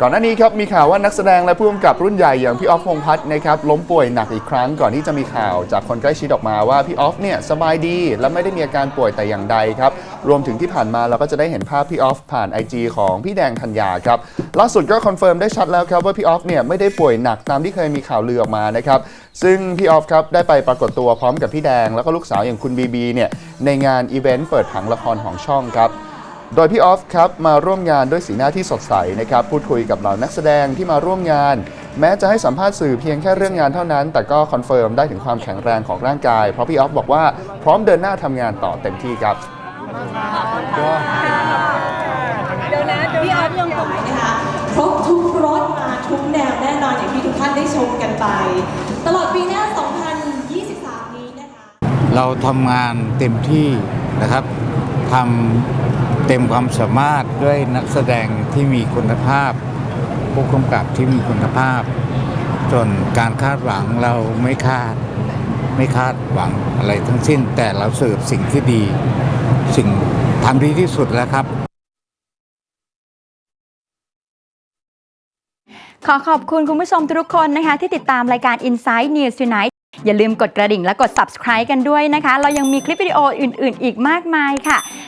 ก่อนหน้านี้ครับมีข่าวว่านักแสดงและผู้กำกับรุ่นใหญ่อย่างพี่ออฟพงษ์พัฒน์นะครับล้มป่วยหนักอีกครั้งก่อนที่จะมีข่าวจากคนใกล้ชิดออกมาว่าพี่ออฟเนี่ยสบายดีและไม่ได้มีอาการป่วยแต่อย่างใดครับรวมถึงที่ผ่านมาเราก็จะได้เห็นภาพพี่ออฟผ่าน IG ของพี่แดงธัญญาครับล่าสุดก็คอนเฟิร์มได้ชัดแล้วครับว่าพี่ออฟเนี่ยไม่ได้ป่วยหนักตามที่เคยมีข่าวลือออกมานะครับซึ่งพี่ออฟครับได้ไปปรากฏตัวพร้อมกับพี่แดง แล้วก็ลูกสาวอย่างคุณบีบีเนี่ยในงานอีเวนต์เปิดผังละครของช่องครับ โดยพี่ออฟครับมาร่วมงานด้วยสีหน้าที่สดใสนะครับพูดคุยกับเหล่านักแสดงที่มาร่วมงาน แม้จะให้สัมภาษณ์สื่อเพียงแค่เรื่องงานเท่านั้น แต่ก็คอนเฟิร์มได้ถึงความแข็งแรงของร่างกาย เพราะพี่ออฟบอกว่าพร้อมเดินหน้าทำงานต่อเต็มที่ครับ เดี๋ยวนะพี่ออฟยังบอกนะคะครบทุกรสมาทุกแนวแน่นอนอย่างที่ทุกท่านได้ชมกันไป ตลอดปีหน้า 2023 นี้นะคะ เราทำงานเต็มที่นะครับทำเต็มความสามารถด้วยนักแสดงที่มีคุณภาพ ผู้กำกับที่มีคุณภาพ จนการคาดหวังเราไม่คาด ไม่คาดหวังอะไรทั้งสิ้น แต่เราเสิร์ฟสิ่งที่ดี สิ่งทำดีที่สุดแล้วครับขอขอบคุณคุณผู้ชมทุกคนนะคะ ที่ติดตามรายการ Inside News Tonight อย่าลืมกดกระดิ่งและกด subscribe กันด้วยนะคะ เรายังมีคลิปวิดีโออื่น ๆ อีกมากมายค่ะ